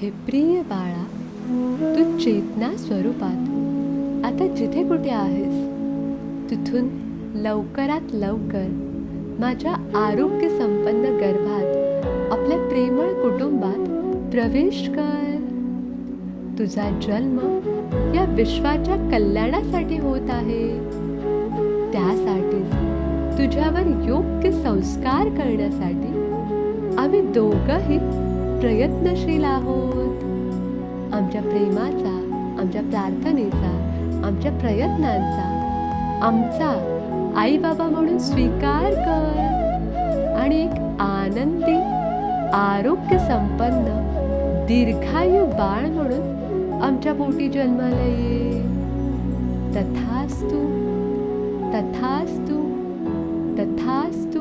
हे प्रिय बाळा तू चेतना स्वरूपात. आता जिथे कुठे आहेस तिथून लवकरात लवकर माझ्या आरोग्य संपन्न गर्भात आपल्या प्रेमळ कुटुंबात प्रवेश कर. तुझा जन्म या विश्वाच्या कल्याणासाठी होत आहे. त्यासाठीच तुझ्यावर योग्य संस्कार करण्यासाठी आम्ही दोघंही प्रयत्नशील आहोत. आमच्या प्रेमाचा आमच्या प्रार्थनेचा आमच्या प्रयत्नांचा आमचा आई बाबा म्हणून स्वीकार कर आणि एक आनंदी आरोग्य संपन्न दीर्घायू बाळ म्हणून आमच्या पोटी जन्माला ये. तथास्तु तथास्तु तथास्तु